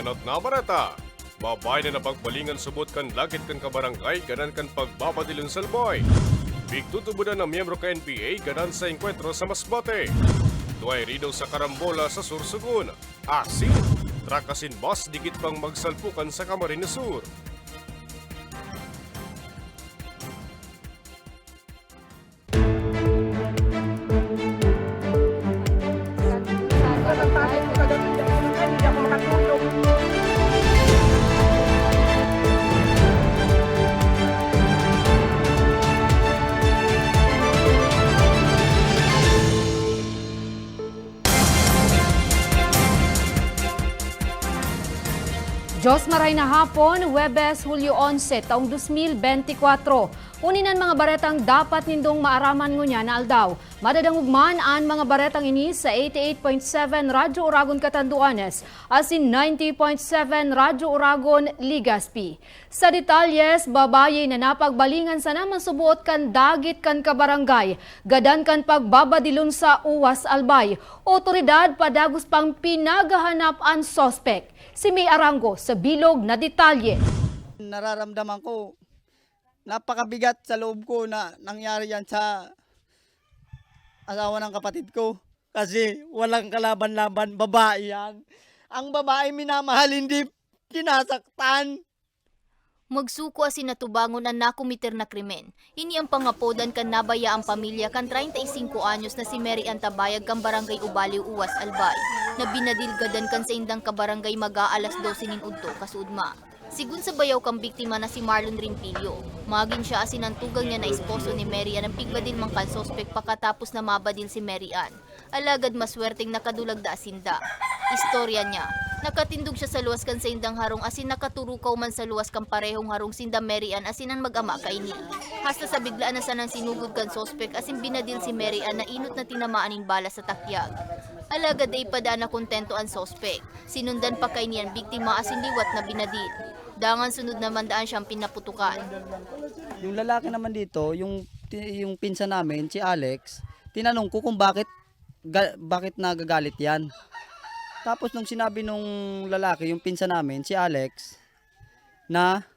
Inot na barata. Babay na napagbalingan subot kan lagit kan kabarangay ganan kan pagbabadilon salboy. Bigtutubudan ng miyembro ka NPA ganan sa enkwentro sa Masbate. Duay rido sa karambola sa Sursugun. Asin, trakasin boss digit pang magsalpukan sa Camarines Sur. Diyos maray na hapon, Webes, Hulyo 11, taong 2024. Uninan mga baretang dapat nindong maaraman ngunya na aldaw. Madadangugman an mga baretang ini sa 88.7 Radyo Uragon Catanduanes asin 90.7 Radyo Uragon Ligaspi. Sa detalyes, babaye na napagbalingan sa naman subuot kan dagit kan kabarangay, gadan kan pagbabadilon sa uwas albay. Otoridad padagos pang pinagahanap an sospek. Si May Arango sa bilog na detalye. nararamdaman ko napakabigat sa loob ko na nangyari yan sa asawa ng kapatid ko. Kasi walang kalaban-laban, babae yan. Ang babae minamahal, hindi kinasaktan. Magsuko asin natubangon ang nakumiter na krimen. Ini ang pangapodan kan nabaya ang pamilya kan 35 anyos na si Mary Antabayag kan barangay Ubaliw Uwas Albay. Na binadilgadan kan sa indang kabarangay mag-aalas 12 nin udto kasudma. Sigun sa bayaw kang biktima na si Marlon Rimpilio. Magin siya asin ang tugang niya na esposo ni Mary Ann ang pigbadil mang kan sospek pakatapos na mabadil si Mary Ann. Alagad maswerteng nakadulag da asinda. Istorya niya, Nakatindog siya sa luwas kan sa indang harong asin nakaturukaw man sa luwas kan parehong harong sinda Mary Ann asin ang mag-ama kay ni. Hasta sa biglaan na sanang sinugod kan sospek asin binadil si Mary Ann na inot na tinamaan ning bala sa takyag. Alaga day pada na kontento ang sospek. Sinundan pa kay niyan biktima asin liwat na binadil. Dangan sunod naman daan siyang pinaputukan. Yung lalaki naman dito, yung, yung pinsa namin, si Alex, tinanong ko kung bakit, ga- bakit nagagalit yan. Tapos nung sinabi nung lalaki, yung pinsa namin, si Alex, na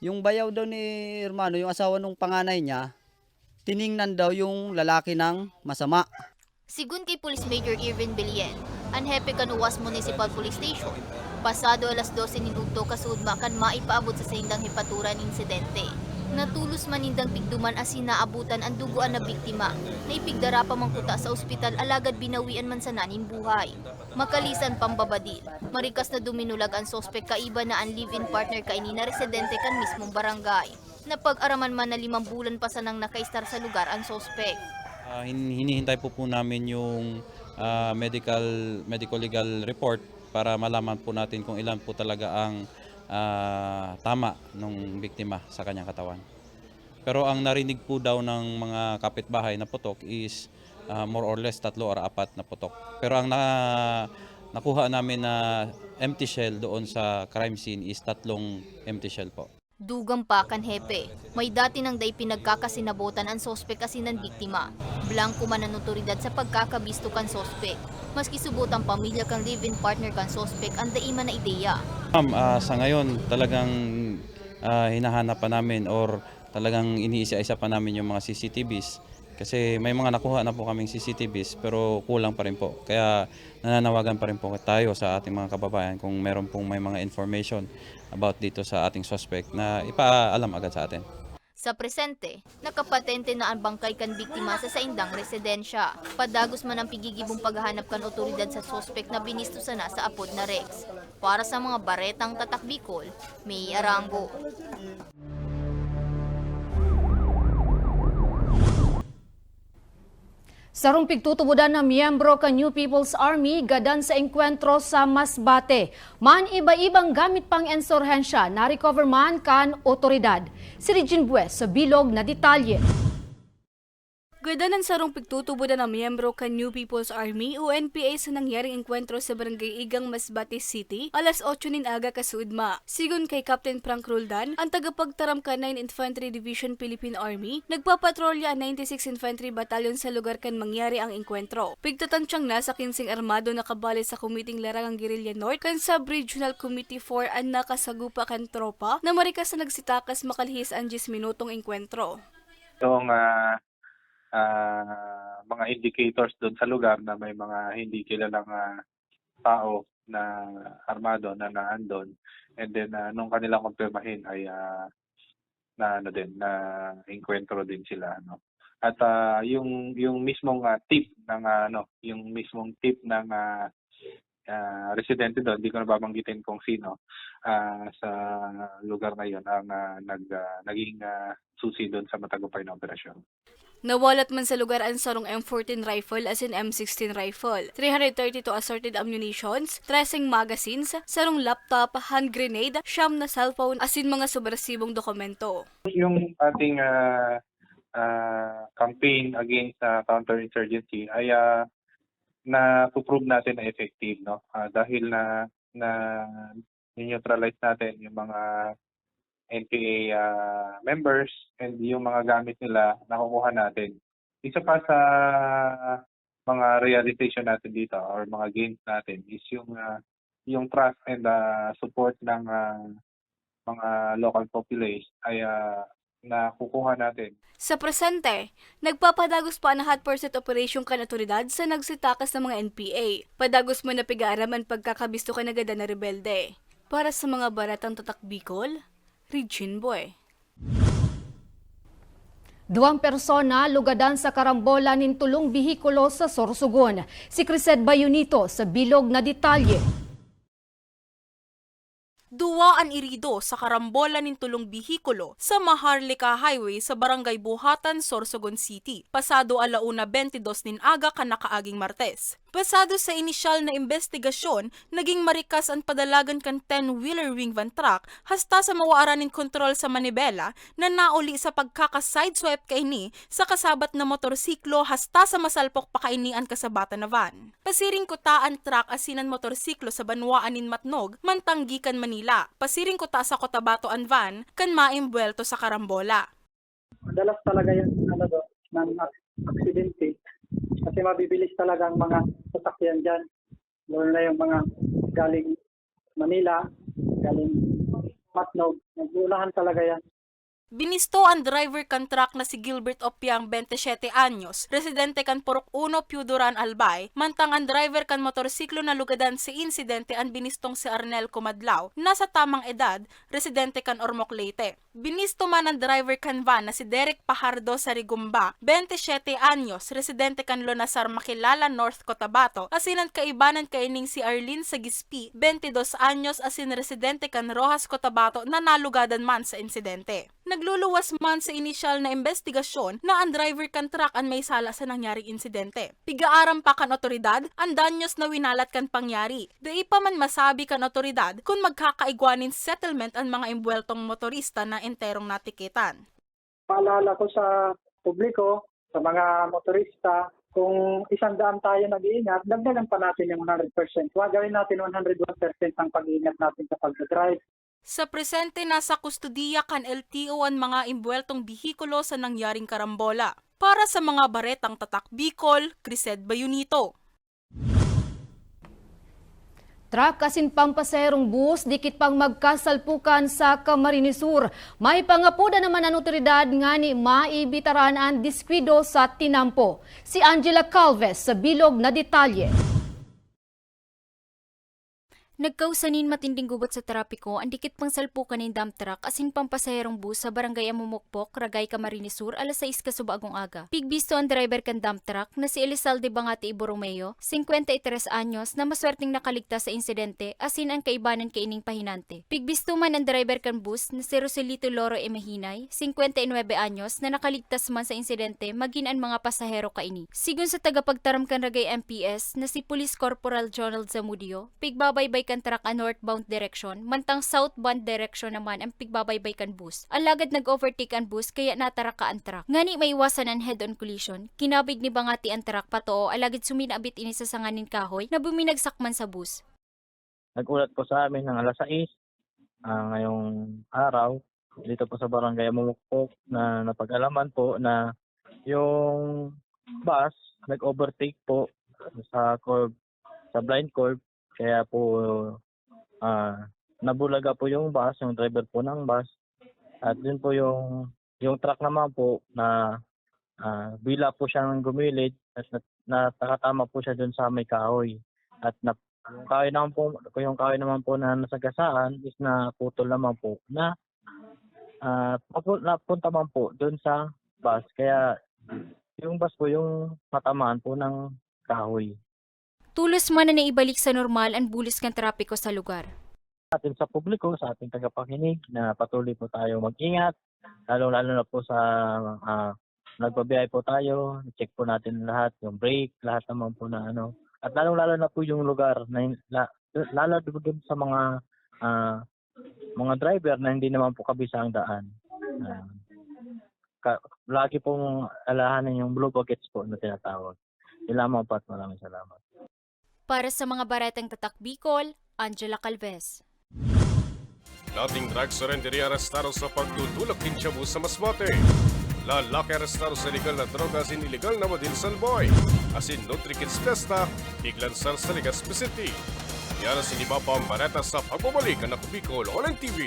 yung bayaw daw ni Hermano, yung asawa nung panganay niya, tiningnan daw yung lalaki ng masama. Sigun kay Police Major Irvin Bilien, ang hepe kanuwas Municipal Police Station. Pasado alas 12 minuto kasudma kan maipaabot sa sindang hipaturan insidente. Natulos manindang bigduman as sinaabutan ang duguan na biktima na ipigdara pa mangkuta sa ospital alagad binawian man sa nanin buhay. Makalisan pambabadil. Marikas na duminulag ang sospek kaiba na ang live-in partner kaini na residente kan mismong barangay. Napag-araman man na limang bulan pa sanang nakaistar sa lugar ang sospek. Hin- hinihintay po po namin yung ah, medical medical legal report para malaman po natin kung ilan po talaga ang ah, tama ng biktima sa kanyang katawan. Pero ang narinig po daw ng mga kapitbahay na putok is ah, more or less tatlo or apat na putok. Pero ang na, nakuha namin na empty shell doon sa crime scene is tatlong empty shell po. Dugang pa kan hepe. May dati nang day pinagkakasinabotan ang sospek kasi ng biktima. Blanco man ang otoridad sa pagkakabisto kan sospek. Maski subot ang pamilya kan live-in partner kan sospek ang daiman na ideya. Ma'am, ah, sa ngayon talagang ah, hinahanap pa namin or talagang iniisa-isa pa namin yung mga CCTVs. Kasi may mga nakuha na po kaming CCTVs pero kulang pa rin po. Kaya nananawagan pa rin po tayo sa ating mga kababayan kung meron pong may mga information about dito sa ating suspect na ipaalam agad sa atin. Sa presente, nakapatente na ang bangkay kan biktima sa saindang residensya. Padagos man ang pigigibong paghahanap kan otoridad sa sospek na binisto sana sa apod na Rex. Para sa mga baretang tatak Bicol, may arango. Sarong pigtutubudan na miyembro ka New People's Army gadan sa enkwentro sa Masbate. Man iba-ibang gamit pang ensorhensya na recover man kan otoridad. Si Regine Bues sa bilog na detalye. Gadanan sarong pigtutubo na ng miyembro kan New People's Army o NPA sa nangyaring engkwentro sa Barangay Igang Masbate City alas 8 nin aga kasuudma. Sigon kay Captain Frank Roldan, ang tagapagtaram ka 9 Infantry Division Philippine Army, nagpapatrolya ang 96 Infantry Battalion sa lugar kan mangyari ang engkwentro. Pigtatansyang nasa 15 armado na kabali sa Kumiting Larangang Guerrilla North kan Sub-Regional Committee 4 ang nakasagupa kan tropa na marikas na nagsitakas makalihis ang 10 minutong engkwentro. yung ah, ah, mga indicators doon sa lugar na may mga hindi kilalang ah, tao na armado na naandon and then ah, nung kanilang kumpirmahin ay ah, na ano din na encuentro din sila ano at ah, yung yung mismong ah, tip ng ah, ano yung mismong tip ng ah, ah, residente doon hindi ko na babanggitin kung sino ah, sa lugar na yon ang ah, nag ah, naging ah, susi doon sa matagumpay na operasyon. Nawalat man sa lugar ang sarong M14 rifle as in M16 rifle, 332 assorted ammunitions, 13 magazines, sarong laptop, hand grenade, siyam na cellphone as in mga subversibong dokumento. Yung ating ah, ah, campaign against ah, counterinsurgency ay uh, na prove natin na effective no Ah, dahil na na neutralize natin yung mga NPA ah, members and yung mga gamit nila nakukuha natin. Isa pa sa mga realization natin dito or mga gains natin is yung ah, yung trust and ah, support ng ah, mga local population ay ah, nakukuha natin. Sa presente, nagpapadagos pa ang hot pursuit operation kan otoridad sa nagsitakas ng mga NPA. Padagos mo na pigaram ang pagkakabisto ka nagada na rebelde. Para sa mga baratang tatak Bicol, Regine Boy. Duwang persona lugadan sa karambola nin tulong bihikulo sa Sorsogon. Si Crised Bayunito sa bilog na detalye. Duwa an irido sa karambola nin tulong bihikulo sa Maharlika Highway sa Barangay Buhatan, Sorsogon City. Pasado alauna 22 nin aga kan nakaaging Martes. Pasado sa inisyal na investigasyon, naging marikas ang padalagan kan 10-wheeler wing van truck hasta sa mawaaranin kontrol sa Manibela na nauli sa pagkaka-sideswipe kaini sa kasabat na motorsiklo hasta sa masalpok pa kaini ang kasabata na van. Pasiring kutaan truck asinan motorsiklo sa Banwaanin Matnog, Mantanggi kan Manila. Pasiring kuta sa Cotabato an van kan maimbwelto sa Karambola. madalas talaga yung ano ng ak- aksidente. Kasi mabibilis talaga ang mga sasakyan dyan. Lalo na yung mga galing Manila, galing Matnog. Nagulahan talaga yan. Binisto ang driver kan truck na si Gilbert Opiang 27 anyos, residente kan Purok 1 Piuduran Albay, mantang ang driver kan motorsiklo na lugadan sa insidente ang binistong si Arnel Comadlaw, nasa tamang edad, residente kan Ormoc Leyte. Binisto man ang driver kan van na si Derek Pajardo sa Rigumba, 27 anyos, residente kan Lonasar Makilala, North Cotabato, asinan kaibanan kaining si Arlene Sagispi, 22 anyos, asin residente kan Rojas Cotabato na nalugadan man sa insidente. Nagluluwas man sa inisyal na investigasyon na ang driver kan truck ang may sala sa nangyaring insidente. Pigaaram pa kan otoridad ang danyos na winalat kan pangyari. Dai pa man masabi kan otoridad kung magkakaigwanin settlement ang mga imbweltong motorista na enterong natikitan. Paalala ko sa publiko, sa mga motorista, kung isang daan tayo nag-iingat, dagdagan pa natin yung 100%. Huwag gawin natin 101% ang pag-iingat natin sa pag-drive. Sa presente nasa kustudiya kan LTO ang mga imbweltong bihikulo sa nangyaring karambola. Para sa mga baretang tatak Bicol, Crised Bayunito. Truck kasin pampaserong bus, dikit pang magkasalpukan sa Camarines Sur. May pangapuda naman ang otoridad nga ni maibitaran ang diskwido sa tinampo. Si Angela Calves sa bilog na detalye. Nagkausanin matinding gubot sa trapiko ang dikit pang salpukan ng dump truck asin pampasaherong bus sa barangay Amumukpok, Ragay, Camarines Sur, alas 6 kasubagong aga. Pigbisto ang driver kan dump truck na si Elizalde Bangati Iboromeo, 53 anyos na maswerteng nakaligtas sa insidente asin ang kaibanan kay ining pahinante. Pigbisto man ang driver kan bus na si Roselito Loro Emahinay, 59 anyos na nakaligtas man sa insidente magin ang mga pasahero kaini. Sigun sa tagapagtaram kan Ragay MPS na si Police Corporal Jonald Zamudio, pigbabaybay kan truck a northbound direction, mantang southbound direction naman ang pigbabaybay kan bus. Alagad nag-overtake ang bus kaya natara ka ang truck. Ngani may iwasan ang head-on collision, kinabig ni bangati ang truck patoo alagad suminabit ini sa sanganin kahoy na buminagsakman sa bus. Nagulat po sa amin ng alas 6 ah, ngayong araw dito po sa barangay Mumukpok na napag-alaman po na yung bus nag-overtake po sa curb, sa blind curb kaya po ah, nabulaga po yung bus, yung driver po ng bus at din po yung yung truck naman po na ah, bila po siyang gumilid at nat- nakatama po siya dun sa may kahoy at na yung kahoy naman po, yung kahoy naman po na nasagasaan is na putol naman po na papu- napunta man po doon sa bus. Kaya yung bus po yung matamaan po ng kahoy. Tulos man na naibalik sa normal ang bulis kan trapiko sa lugar. Atin sa publiko, sa ating tagapakinig na patuloy po tayo mag-ingat. Lalo-lalo na po sa ah, nagbabiyahe po tayo, check po natin lahat, yung brake, lahat naman po na ano. At lalong-lalo na po yung lugar, na, la, lalo doon sa mga ah, mga driver na hindi naman po kabisa ang daan. Ah, ka, lagi pong alahanin yung blue buckets po na tinatawag. Yun lamang po at maraming salamat. Para sa mga baretang tatak Bicol, Angela Calves. Dating drug surrendery arestado sa pagtutulak din shabu sa Masbate. Lalaki arestado sa illegal na droga sin illegal na Madin Salboy. Asin Nutrikids Fiesta, Iglansar sa Legazpi City. Yan ang siniba pa ang bareta sa pagbabalik ng Bicol Online TV.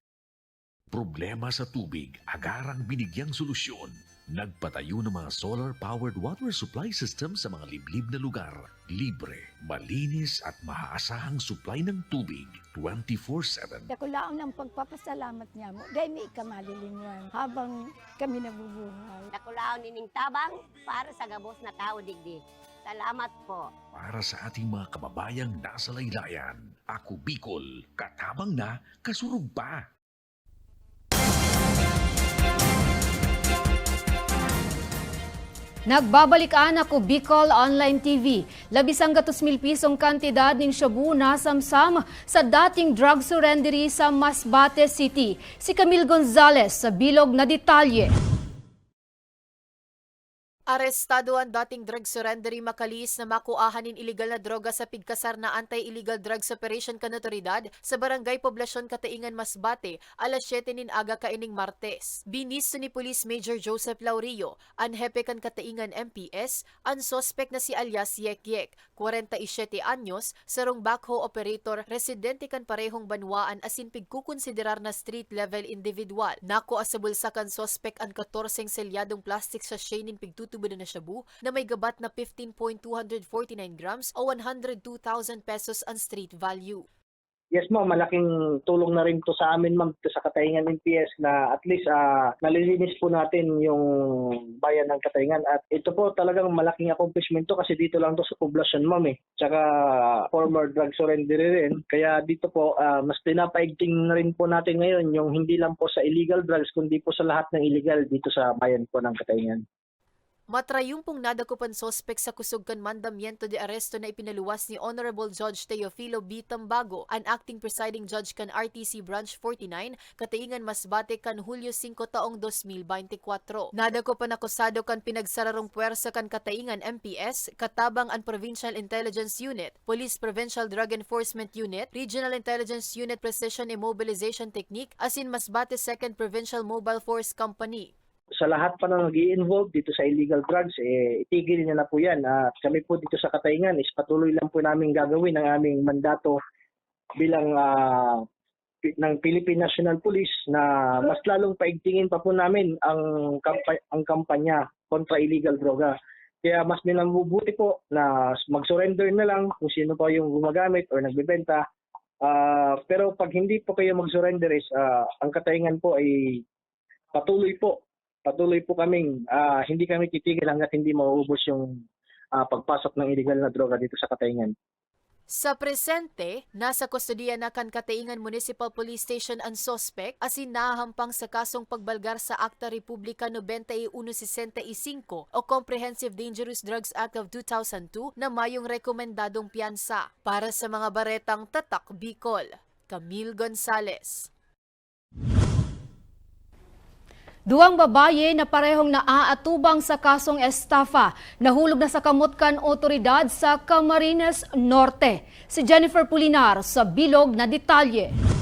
Problema sa tubig, agarang binigyang solusyon. Nagpatayo ng mga solar-powered water supply system sa mga liblib na lugar. Libre, malinis at maaasahang supply ng tubig 24-7. Ako lang ng pagpapasalamat niya mo. Dahil may kamalilingwan habang kami nabubuhay. Nakulaon nining tabang para sa gabos na tao digdi. Salamat po. Para sa ating mga kababayang nasa laylayan, ako Bicol, katabang na, kasurug pa. Nagbabalikan ako Bicol Online TV. Labisang gatos mil pisong kantidad ng shabu na samsam sa dating drug surrendery sa Masbate City. Si Camille Gonzalez sa bilog na detalye. Arestado ang dating drug surrendery makalis na makuahanin illegal na droga sa pigkasar na Anti-Illegal Drugs Operation Kanotoridad sa Barangay Poblasyon Kataingan, Masbate, alas 7 nin aga kaining Martes. Binis ni Police Major Joseph Laurio, ang hepe kan Kataingan MPS, ang sospek na si alias Yek Yek, 47 anyos, sarong backhoe operator, residente kan parehong banwaan asin pigkukonsiderar na street level individual. Nako sa bulsa kan sospek ang 14 selyadong plastic sa nin pigtutubo na shabu na may gabat na 15.249 grams o 102,000 pesos ang street value. Yes ma'am, malaking tulong na rin to sa amin ma'am sa Katayngan NPS na at least ah, nalilinis po natin yung bayan ng Katayngan at ito po talagang malaking accomplishment to kasi dito lang to sa poblasyon ma'am eh. Tsaka former drug surrender rin. Kaya dito po ah, mas pinapaigting na rin po natin ngayon yung hindi lang po sa illegal drugs kundi po sa lahat ng illegal dito sa bayan po ng Katayngan. Matrayumpong nadakupan sospek sa kusog kan mandamiento de aresto na ipinaluwas ni Honorable Judge Teofilo B. Tambago, an acting presiding judge kan RTC Branch 49, kataingan Masbate kan Hulyo 5 taong 2024. Nadakupan akusado kan pinagsararong puwersa kan kataingan MPS, katabang an Provincial Intelligence Unit, Police Provincial Drug Enforcement Unit, Regional Intelligence Unit Precision Immobilization Technique, asin Masbate 2nd Provincial Mobile Force Company. Sa lahat pa na nag involve dito sa illegal drugs, eh, itigil niya na po yan. At kami po dito sa Kataingan is patuloy lang po namin gagawin ang aming mandato bilang pi- ng Philippine National Police na mas lalong paigtingin pa po namin ang, kampa- ang kampanya kontra illegal droga. Kaya mas minabubuti po na mag-surrender na lang kung sino pa yung gumagamit or nagbebenta. Ah, pero pag hindi po kayo mag-surrender is ah, ang Kataingan po ay patuloy po patuloy po kaming ah, hindi kami titigil hanggat hindi mauubos yung ah, pagpasok ng illegal na droga dito sa Katayngan. Sa presente, nasa kustodiya na kan Kataingan Municipal Police Station ang sospek asin nahahampang sa kasong pagbalgar sa Akta Republika 9165 o Comprehensive Dangerous Drugs Act of 2002 na mayong rekomendadong piyansa. Para sa mga baretang Tatak Bicol, Camille Gonzalez. Duwang babaye na parehong naaatubang sa kasong estafa nahulog na sa kamutkan otoridad sa Camarines Norte. Si Jennifer Pulinar sa bilog na detalye.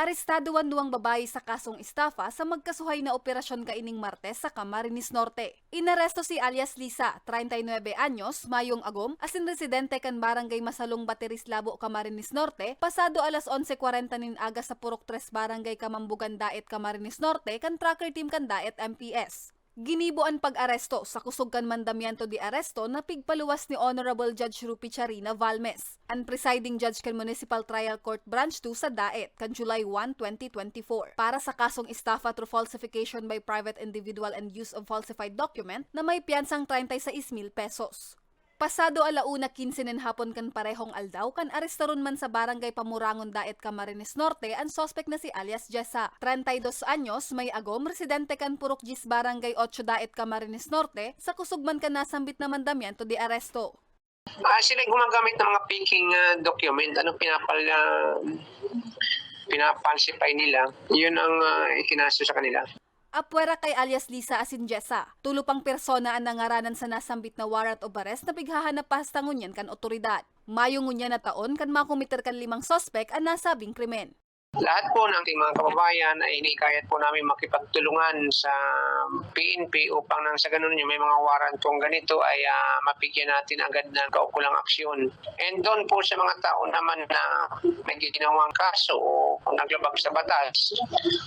Arestado ang duwang babae sa kasong estafa sa magkasuhay na operasyon kaining Martes sa Camarines Norte. Inaresto si alias Lisa, 39 anyos, mayong agom, asin residente kan barangay Masalong Bateris Labo, Camarines Norte, pasado alas 11.40 nin aga sa Purok 3 Barangay Kamambugan Daet, Camarines Norte, kan tracker team kan Daet MPS. Ginibo ang pag-aresto sa kusog kan mandamiento di aresto na pigpaluwas ni Honorable Judge Rupi Charina Valmes, ang presiding judge kan Municipal Trial Court Branch 2 sa Daet kan July 1, 2024 para sa kasong estafa through falsification by private individual and use of falsified document na may piyansang 36,000 pesos. Pasado alauna 15 nin hapon kan parehong aldaw kan arestaron man sa barangay Pamurangon Daet Camarines Norte ang sospek na si alias Jessa. 32 anyos, may agom, residente kan Purok Gis Barangay 8 Daet Camarines Norte, sa kusugman kan nasambit na mandamiento di aresto. Ah, sila gumagamit ng mga faking ah, document. Ano pinapal uh, pinapalsify nila. Yun ang uh, ikinaso sa kanila. Apwera kay alias Lisa asin Jessa. Tulo pang persona ang nangaranan sa nasambit na warrant of arrest na pighahanap pastangunyan kan otoridad. Mayong ngunya na taon kan makumiter kan limang sospek ang nasabing krimen. Lahat po ng ating mga kababayan ay hinikayat po namin makipagtulungan sa PNP upang nang sa ganun yung may mga warrant kung ganito ay ah, mapigyan natin agad ng kaukulang aksyon. And doon po sa mga tao naman na may ginawang kaso o naglabag sa batas,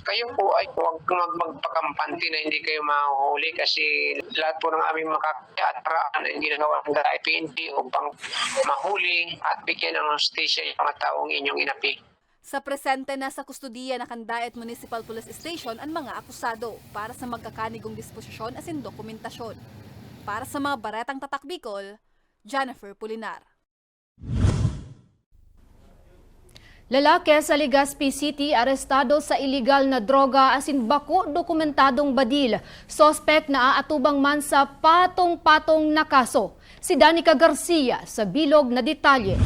kayo po ay huwag mag magpakampante na hindi kayo mahuhuli kasi lahat po ng aming makakaya at paraan ay ginagawa ng PNP upang mahuli at bigyan ng hostisya yung mga taong inyong inapi. Sa presente na sa kustodiya na Kandaet Municipal Police Station ang mga akusado para sa magkakanigong disposisyon asin dokumentasyon. Para sa mga baretang tatak Bicol, Jennifer Pulinar. Lalaki sa Legazpi City arestado sa iligal na droga asin bako dokumentadong badil. Sospek na aatubang man sa patong-patong na kaso. Si Danica Garcia sa bilog na detalye.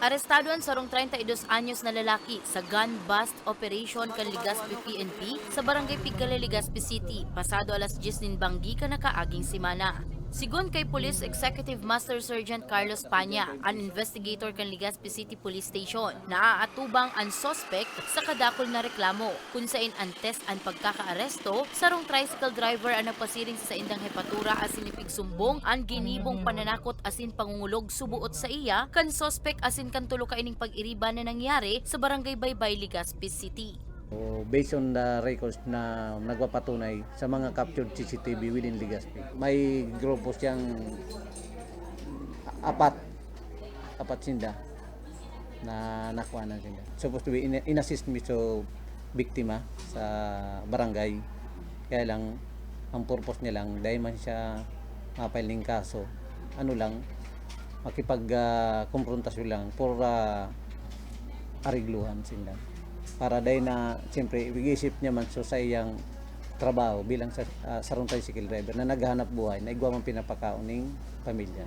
Arestado ang sarong 32 anyos na lalaki sa gun bust operation kan Legazpi PNP sa barangay Pigale, Legazpi City, pasado alas 10 nin banggi ka nakaaging simana. Sigon kay Police Executive Master Sergeant Carlos Panya, an investigator kan Legazpi City Police Station, naaatubang ang suspect sa kadakol na reklamo kung sain antes ang pagkakaaresto, sarong tricycle driver ang nagpasiring sa indang hepatura asin ipigsumbong ang ginibong pananakot asin pangungulog subuot sa iya kan suspect asin kan tulo ka ining pag-iriba na nangyari sa barangay Baybay, Legazpi City. So, based on the records na nagpapatunay sa mga captured CCTV within Legazpi, may grupo siyang apat, apat sinda na nakuha na sinda. Supposed to be in, in-assist me to biktima sa barangay. Kaya lang, ang purpose niya lang, dahil man siya mapiling kaso, ano lang, makipag-konfrontasyon lang for uh, arigluhan sila para dahil na siyempre isip niya man so sa iyang trabaho bilang sa uh, sarong tricycle driver na naghahanap buhay na igwa man pinapakaon ning pamilya.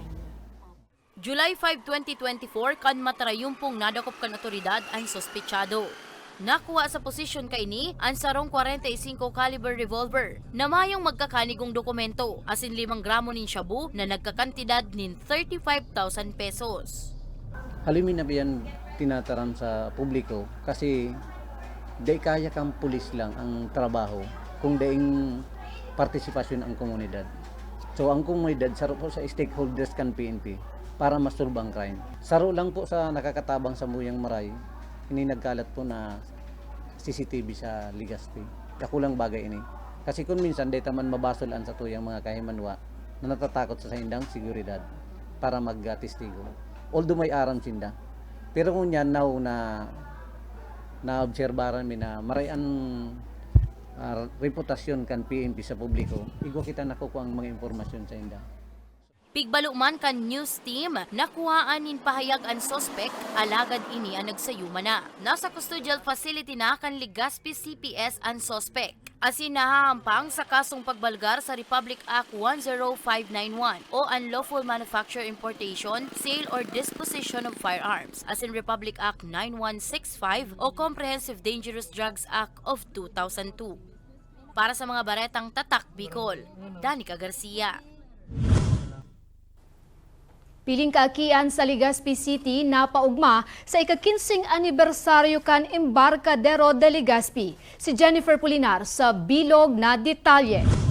July 5, 2024, kan matarayumpong nadakop kan otoridad ang sospechado. Nakuha sa posisyon kaini ang sarong 45 caliber revolver na mayong magkakanigong dokumento asin 5 gramo nin shabu na nagkakantidad nin 35,000 pesos. Halimin na biyan tinataram sa publiko kasi di kaya kang pulis lang ang trabaho kung daing partisipasyon ang komunidad. So ang komunidad saro po sa stakeholders kan PNP para masulbang crime. Saro lang po sa nakakatabang sa Muyang Maray, ini nagkalat po na CCTV sa Ligaspi. Kakulang bagay ini. Kasi kung minsan day taman mabasolan sa tuyang mga kahimanwa na natatakot sa hindang seguridad para magtestigo. Although may aram sinda. Pero kung yan now na na obserbaran mi na marayan uh, reputasyon kan PNP sa publiko, igo kita nakukuha ang mga impormasyon sa inda. Pigbaluman kan news team, nakuhaan nin pahayag ang sospek, alagad ini ang nagsayuma na. Nasa custodial facility na kan Ligaspi CPS ang sospek. Asin nahahampang sa kasong pagbalgar sa Republic Act 10591 o Unlawful Manufacture Importation, Sale or Disposition of Firearms, as in Republic Act 9165 o Comprehensive Dangerous Drugs Act of 2002. Para sa mga baretang tatak Bicol, Danica Garcia. Piling kaakian sa Legazpi City na paugma sa ikakinsing anibersaryo kan Embarcadero de Legazpi. Si Jennifer Pulinar sa Bilog na Detalye.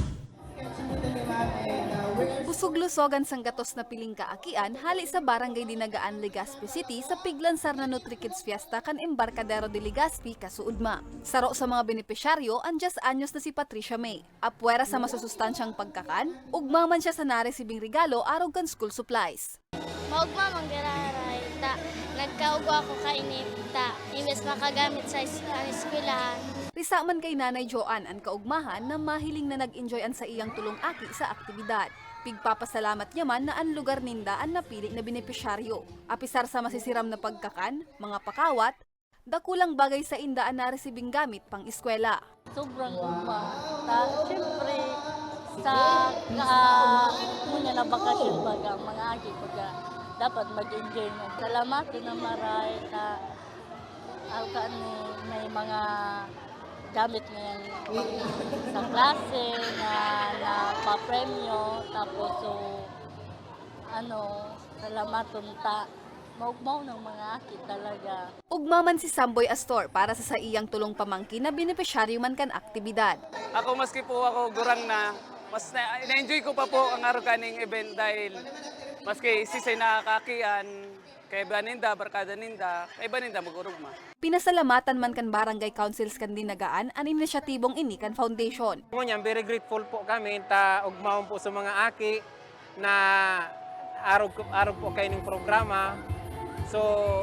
Busog-lusogan sang gatos na piling kaakian hali sa barangay Dinagaan, Legazpi City sa piglansar na Nutrikids Fiesta kan Embarcadero de Legazpi, Kasuudma. Saro sa mga benepisyaryo, anjas anyos na si Patricia May. Apwera sa masusustansyang pagkakan, ugma man siya sa naresibing regalo arog kan school supplies. Maugma mang gararay ta nagkaugwa ko kainip ta imbes makagamit sa ang eskwelahan. Risa man kay Nanay Joanne ang kaugmahan na mahiling na nag-enjoy an sa iyang tulong aki sa aktibidad. Pigpapasalamat niya man na ang lugar ninda ang napili na benepisyaryo. Apisar sa masisiram na pagkakan, mga pakawat, dakulang bagay sa inda ang naresibing gamit pang eskwela. sobrang uma. Ta, siyempre, sa ka, muna na bakasyon baga, mga agi baga, dapat mag-enjoy mo. Salamat na maray na alka ni may mga gamit ngayon sa klase na napapremyo tapos so ano salamat ta maugmaw ng mga aki talaga Ugmaman si Samboy Astor para sa sa iyang tulong pamangkin na benepisyaryo man kan aktibidad. Ako maski po ako gurang na, mas na, enjoy ko pa po ang araw kaning event dahil maski sisay nakakakian, kay Baninda, Barkada Ninda, kay Baninda magurugma. Pinasalamatan man kan barangay councils kan dinagaan ang inisyatibong Inikan Foundation. Mo niyan, very grateful po kami ta ugmaon po sa mga aki na araw araw po kay ning programa. So,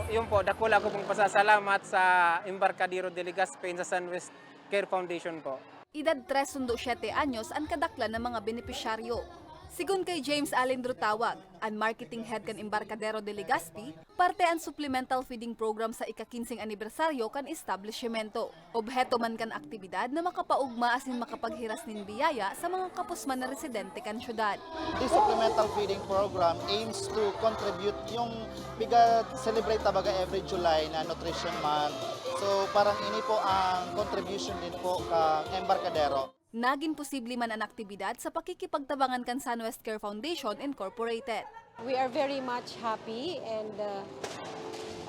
yun po, dakula ko pong pasasalamat sa Embarcadero de Legazpi sa Sunwest Care Foundation po. Edad 3.7 anyos ang kadaklan ng mga benepisyaryo. Sigun kay James Allen Drutawag, ang marketing head kan Embarcadero de Legazpi, parte ang supplemental feeding program sa ika-15 anibersaryo kan establishmento. Obheto man kan aktibidad na makapaugma asin makapaghiras nin biyaya sa mga kapusman na residente kan syudad. This supplemental feeding program aims to contribute yung biga celebrate tabaga every July na Nutrition Month. So parang ini po ang contribution din po kang Embarcadero. Naging posible man ang aktibidad sa pakikipagtabangan kan Sunwest Care Foundation Incorporated. We are very much happy and uh,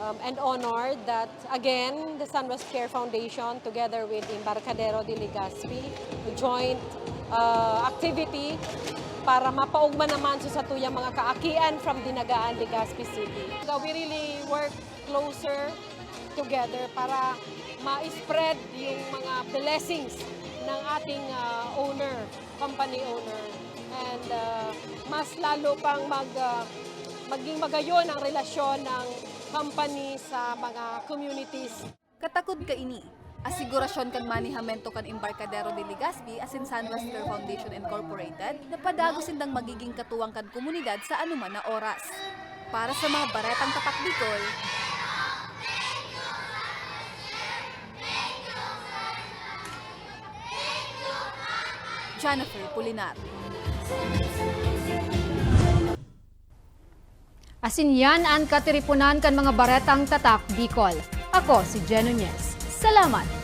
um, and honored that again the Sunwest Care Foundation together with Embarcadero de Legazpi joint uh, activity para mapaugma naman sa tuyang mga kaakian from Dinagaan, Legazpi City. So we really work closer together para ma-spread yung mga blessings ng ating uh, owner, company owner. And uh, mas lalo pang mag, uh, maging magayon ang relasyon ng company sa mga communities. Katakod ka ini, asigurasyon kan manihamento kan Embarcadero de Legazpi asin Sunwest Care Foundation Incorporated na padago sindang magiging katuwang kan komunidad sa anuman na oras. Para sa mga baretang tapak Bicol, Jennifer Pulinar. Asin yan ang katiripunan kan mga baretang tatak Bicol. Ako si Jen. Salamat!